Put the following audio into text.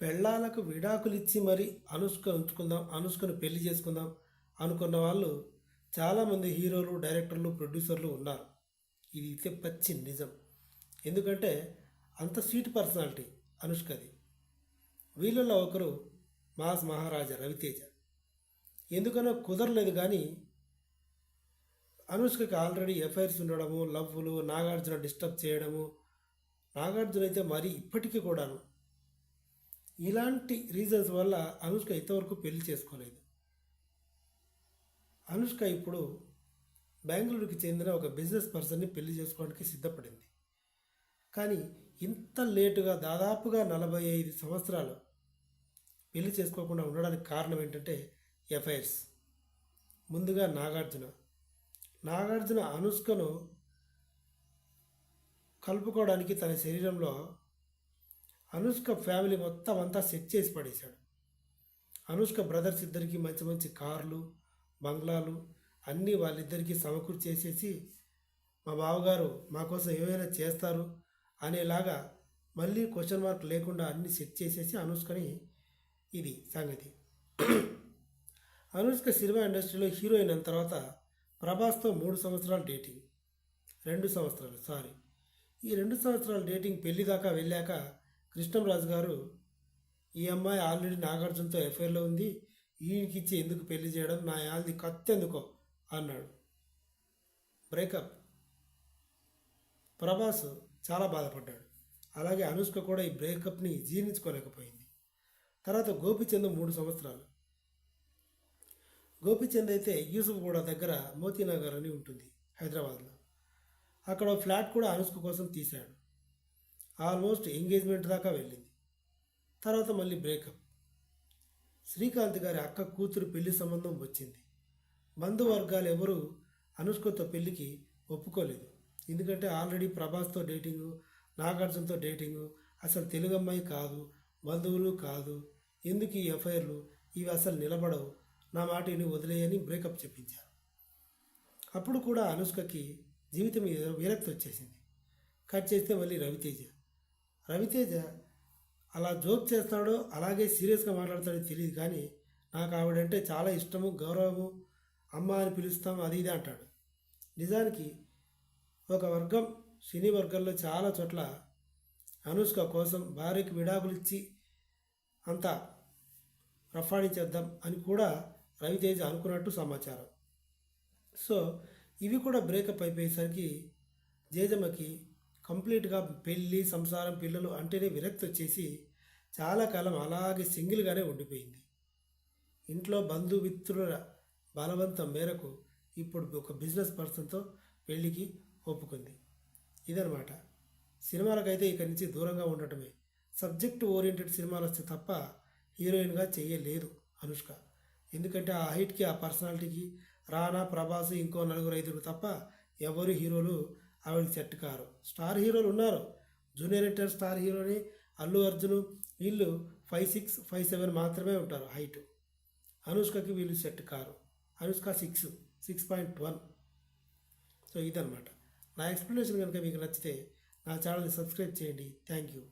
పెళ్ళాలకు విడాకులు ఇచ్చి మరి అనుష్క ఉంచుకుందాం అనుష్కను పెళ్ళి చేసుకుందాం అనుకున్న వాళ్ళు చాలామంది హీరోలు డైరెక్టర్లు ప్రొడ్యూసర్లు ఉన్నారు. ఇది అయితే పచ్చి నిజం. ఎందుకంటే అంత స్వీట్ పర్సనాలిటీ అనుష్కది. వీళ్ళలో ఒకరు మాస్ మహారాజా రవితేజ. ఎందుకనో కుదరలేదు కానీ అనుష్కకి ఆల్రెడీ ఎఫ్ఐఆర్స్ ఉండడము లవ్లు నాగార్జున డిస్టర్బ్ చేయడము నాగార్జున అయితే మరి ఇప్పటికీ కూడాను ఇలాంటి రీజన్స్ వల్ల అనుష్క ఇంతవరకు పెళ్ళి చేసుకోలేదు. అనుష్క ఇప్పుడు బెంగళూరుకి చెందిన ఒక బిజినెస్ పర్సన్ని పెళ్ళి చేసుకోవడానికి సిద్ధపడింది. కానీ ఇంత లేటుగా దాదాపుగా నలభై ఐదు సంవత్సరాలు పెళ్ళి చేసుకోకుండా ఉండడానికి కారణం ఏంటంటే ఎఫ్ఐఆర్స్. ముందుగా నాగార్జున. నాగార్జున అనుష్కను కలుపుకోవడానికి తన శరీరంలో అనుష్క ఫ్యామిలీ మొత్తం అంతా సెట్ చేసి పడేశాడు. అనుష్క బ్రదర్స్ ఇద్దరికి మంచి మంచి కార్లు బంగ్లాలు అన్నీ వాళ్ళిద్దరికీ సమకూర్చేసేసి మా బావగారు మా కోసం ఏమైనా చేస్తారు? అనేలాగా మళ్ళీ క్వశ్చన్ మార్క్ లేకుండా అన్ని సెట్ చేసేసి అనుష్కని ఇది సంగతి. అనుష్క సినిమా ఇండస్ట్రీలో హీరోయిన్ అయిన తర్వాత ప్రభాస్తో మూడు సంవత్సరాలు డేటింగ్. రెండు సంవత్సరాలు సారీ. ఈ రెండు సంవత్సరాల డేటింగ్ పెళ్ళి దాకా వెళ్ళాక కృష్ణంరాజు గారు ఈ అమ్మాయి ఆల్రెడీ నాగార్జునతో ఎఫ్ఐఆర్లో ఉంది. ఈయనకిచ్చి ఎందుకు పెళ్ళి చేయడం? నా యాల్ది కత్తి ఎందుకో అన్నాడు. బ్రేకప్. ప్రభాస్ చాలా బాధపడ్డాడు. అలాగే అనుష్క కూడా ఈ బ్రేకప్ని జీర్ణించుకోలేకపోయింది. తర్వాత గోపిచంద్ మూడు సంవత్సరాలు. గోపిచంద్ అయితే యూసుఫ్ కూడా దగ్గర మోతీనగర్ అని ఉంటుంది హైదరాబాద్లో. అక్కడ ఫ్లాట్ కూడా అనుష్క కోసం తీశాడు. ఆల్మోస్ట్ ఎంగేజ్మెంట్ దాకా వెళ్ళింది. తర్వాత మళ్ళీ బ్రేకప్. శ్రీకాంత్ గారి అక్క కూతురు పెళ్ళి సంబంధం వచ్చింది. బంధువర్గాలు ఎవరు అనుష్కతో పెళ్ళికి ఒప్పుకోలేదు. ఎందుకంటే ఆల్రెడీ ప్రభాస్తో డేటింగు నాగార్జునతో డేటింగు అసలు తెలుగు అమ్మాయి కాదు బంధువులు కాదు ఎందుకు ఈ ఎఫ్ఐఆర్లు ఇవి అసలు నిలబడవు నా మాట ఇని వదిలేయని బ్రేకప్ చెప్పించారు. అప్పుడు కూడా అనుష్కకి జీవితం విరక్తి వచ్చేసింది. కట్ చేస్తే మళ్ళీ రవితేజ. రవితేజ అలా జోక్ చేస్తాడో అలాగే సీరియస్గా మాట్లాడతాడో తెలియదు కానీ నాకు ఆవిడంటే చాలా ఇష్టము గౌరవము అమ్మ అని పిలుస్తాం అది ఇది అంటాడు. నిజానికి ఒక వర్గం సినీ వర్గంలో చాలా చోట్ల అనుష్క కోసం భార్యకి విడాకులిచ్చి అంతా రఫాడించేద్దాం అని కూడా రవితేజ అనుకున్నట్టు సమాచారం. సో ఇవి కూడా బ్రేకప్ అయిపోయేసరికి జేజమ్మకి కంప్లీట్గా పెళ్ళి సంసారం పిల్లలు అంటేనే విరక్తి వచ్చేసి చాలా కాలం అలాగే సింగిల్గానే ఉండిపోయింది. ఇంట్లో బంధుమిత్రుల బలవంతం మేరకు ఇప్పుడు ఒక బిజినెస్ పర్సన్తో పెళ్ళికి ఒప్పుకుంది. ఇదనమాట సినిమాలకైతే ఇక్కడి నుంచి దూరంగా ఉండటమే. సబ్జెక్ట్ ఓరియంటెడ్ సినిమాలు వస్తే తప్ప హీరోయిన్గా చేయలేదు అనుష్క. ఎందుకంటే ఆ హైట్కి ఆ పర్సనాలిటీకి రానా ప్రభాస్ ఇంకో నలుగురు ఐదుగురు తప్ప ఎవరు హీరోలు ఆవిడకి సెట్ కారు. స్టార్ హీరోలు ఉన్నారు. జూనియర్ ఎన్టీఆర్ స్టార్ హీరోని అల్లు అర్జున్ వీళ్ళు ఫైవ్ సిక్స్ ఫైవ్ సెవెన్ మాత్రమే ఉంటారు హైట్. అనుష్కకి వీళ్ళు set car. Anushka six six point one. So ఇదనమాట నా ఎక్స్ప్లెనేషన్ కనుక మీకు నచ్చితే నా ఛానల్ని సబ్స్క్రైబ్ చేయండి. Thank you.